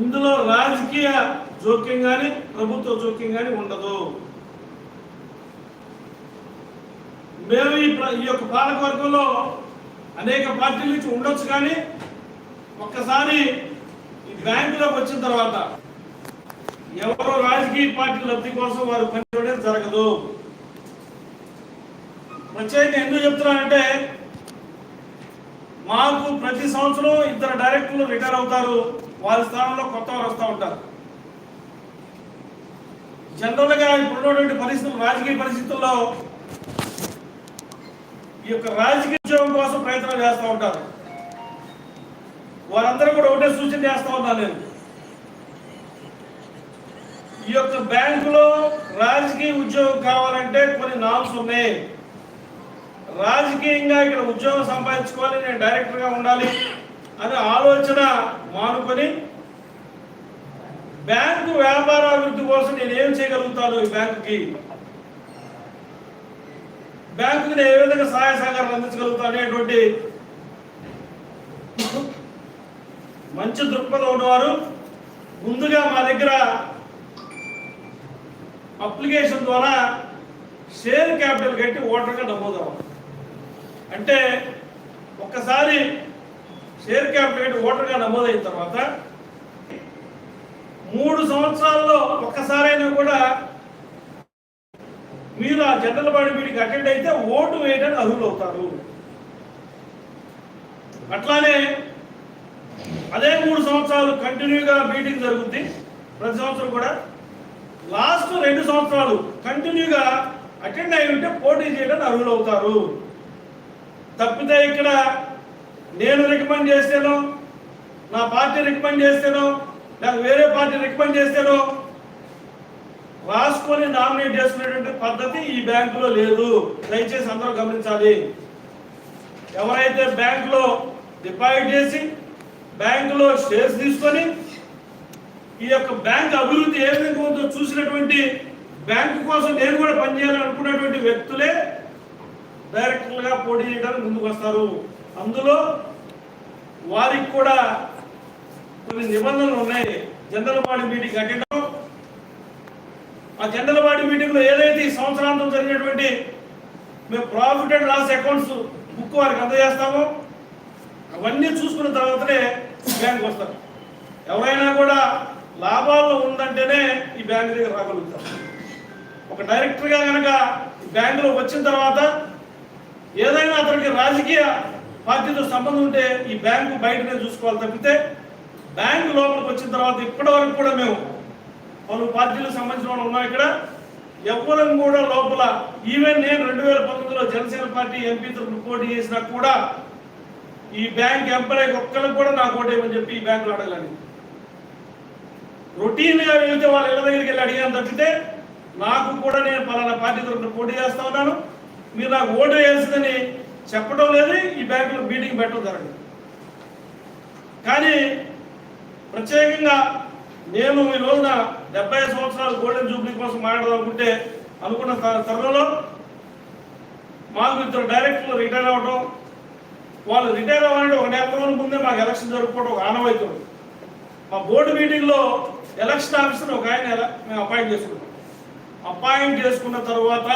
ఇందులో రాజకీయ జోక్యం కానీ ప్రభుత్వ జోక్యం కానీ ఉండదు. మేము ఈ ఈ యొక్క పాలకవర్గంలో అనేక పార్టీల నుంచి ఉండొచ్చు కానీ ఒక్కసారి ఈ బ్యాంకులోకి వచ్చిన తర్వాత ఎవరో రాజకీయ పార్టీ లబ్ధి కోసం వారు పనిచేయడం జరగదు. ప్రత్యేకంగా ఎందుకు చెప్తున్నానంటే మాకు ప్రతి సంవత్సరం ఇద్దరు డైరెక్టర్లు రిటైర్ అవుతారు. వారి స్థానంలో కొత్త వారు వస్తూ ఉంటారు. జనరల్గా ఇప్పుడున్నటువంటి పరిస్థితులు రాజకీయ పరిస్థితుల్లో ఈ యొక్క రాజకీయ ఉద్యోగం కోసం ప్రయత్నం చేస్తూ ఉంటారు. వారందరూ కూడా ఒకటే సూచన చేస్తూ ఉన్నాను నేను. ఈ యొక్క బ్యాంకులో రాజకీయ ఉద్యోగం కావాలంటే కొన్ని నామ్స్ ఉన్నాయి. రాజకీయంగా ఇక్కడ ఉద్యోగం సంపాదించుకోవాలి నేను డైరెక్టర్గా ఉండాలి అనే ఆలోచన మానుకొని బ్యాంకు వ్యాపార అభివృద్ధి కోసం నేను ఏం చేయగలుగుతాను ఈ బ్యాంకుకి? బ్యాంకుకి నేను ఏ విధంగా సహాయ సహకారం అందించగలుగుతాను అనేటువంటి మంచి దృక్పథం ఉన్నవారు ముందుగా మా దగ్గర అప్లికేషన్ ద్వారా షేర్ క్యాపిటల్ కట్టి ఓటర్గా నమోదు అవ్వాలి అంటే ఒక్కసారి షేర్ క్యాపిటల్ ఓటర్గా నమోదైన తర్వాత మూడు సంవత్సరాల్లో ఒక్కసారైనా కూడా మీరు ఆ జనరల్ బాడీ మీటింగ్ అటెండ్ అయితే ఓటు వేయడానికి అర్హులు అవుతారు అట్లానే అదే మూడు సంవత్సరాలు కంటిన్యూగా మీటింగ్ జరుగుద్ది. ప్రతి సంవత్సరం కూడా లాస్ట్ రెండు సంవత్సరాలు కంటిన్యూగా అటెండ్ అయి ఉంటే పోటీ చేయడానికి అర్హులు అవుతారు తప్పితే ఇక్కడ నేను రికమెండ్ చేస్తేనో నా పార్టీ రికమెండ్ చేస్తేనో లేక వేరే పార్టీ రికమెండ్ చేస్తేనో రాసుకొని నామినేట్ చేసుకునేటువంటి పద్ధతి ఈ బ్యాంకులో లేదు. దయచేసి అందరూ గమనించాలి. ఎవరైతే బ్యాంకులో డిపాజిట్ చేసి బ్యాంకులో షేర్స్ తీసుకొని ఈ యొక్క బ్యాంక్ అభివృద్ధి ఏ విధంగా ఉందో చూసినటువంటి బ్యాంకు కోసం నేను కూడా పనిచేయాలనుకున్నటువంటి వ్యక్తులే డైరెక్టర్లుగా పోటీ చేయడానికి ముందుకు వస్తారు. అందులో వారికి కూడా కొన్ని నిబంధనలు ఉన్నాయి. జనరల్ బాడీ మీటింగ్ అటెండ్ ఆ జనరల్ బాడీ ఏదైతే ఈ సంవత్సరాంతం జరిగినటువంటి మేము profit and loss accounts book వారికి అందజేస్తామో. అవన్నీ చూసుకున్న తర్వాతనే బ్యాంక్ వస్తారు. ఎవరైనా కూడా లాభాల్లో ఉందంటేనే ఈ బ్యాంక్ దగ్గర రాగలుగుతారు. ఒక డైరెక్టర్గా కనుక ఈ బ్యాంకులో వచ్చిన తర్వాత ఏదైనా అతనికి రాజకీయ పార్టీతో సంబంధం ఉంటే ఈ బ్యాంకు బయటనే చూసుకోవాలి తప్పితే బ్యాంకు లోపలికి వచ్చిన తర్వాత ఇప్పటి వరకు కూడా మేము పలు పార్టీలకు సంబంధించిన వాళ్ళు ఉన్నాం ఇక్కడ. ఎవరం కూడా లోపల ఈవెన్ నేను రెండు వేల పంతొమ్మిదిలో జనసేన పార్టీ ఎంపీ తరఫున పోటీ చేసినా కూడా ఈ బ్యాంక్ ఎంప్లాయ్ ఒక్కరికి కూడా నాకు ఓటేమని చెప్పి ఈ బ్యాంకులో అడగలని రొటీన్గా వెళ్తే వాళ్ళ ఇళ్ళ దగ్గరికి వెళ్ళి అడిగాను తప్పితే నాకు కూడా నేను పలానా పార్టీ తరఫున పోటీ చేస్తా ఉన్నాను. మీరు నాకు ఓటు వేయాల్సిందని చెప్పడం లేదు ఈ బ్యాంకులో మీటింగ్ పెట్టడం జరగదు. కానీ ప్రత్యేకంగా నేను ఈ రోజున డెబ్బై సంవత్సరాలు గోల్డెన్ జూబ్లీ కోసం మాట్లాడాలనుకుంటే అనుకున్న తరుణంలో మాకు ఇద్దరు డైరెక్టర్లు రిటైర్ అవ్వడం వాళ్ళు రిటైర్ అవ్వాలంటే ఒక నెల రోజుల ముందే మాకు ఎలక్షన్ జరుపుకోవడం ఒక ఆనవాయితుడు మా బోర్డు మీటింగ్లో ఎలక్షన్ ఆఫీసర్ ఒక ఆయన మేము అపాయింట్ చేసుకున్నాం. అపాయింట్ చేసుకున్న తర్వాత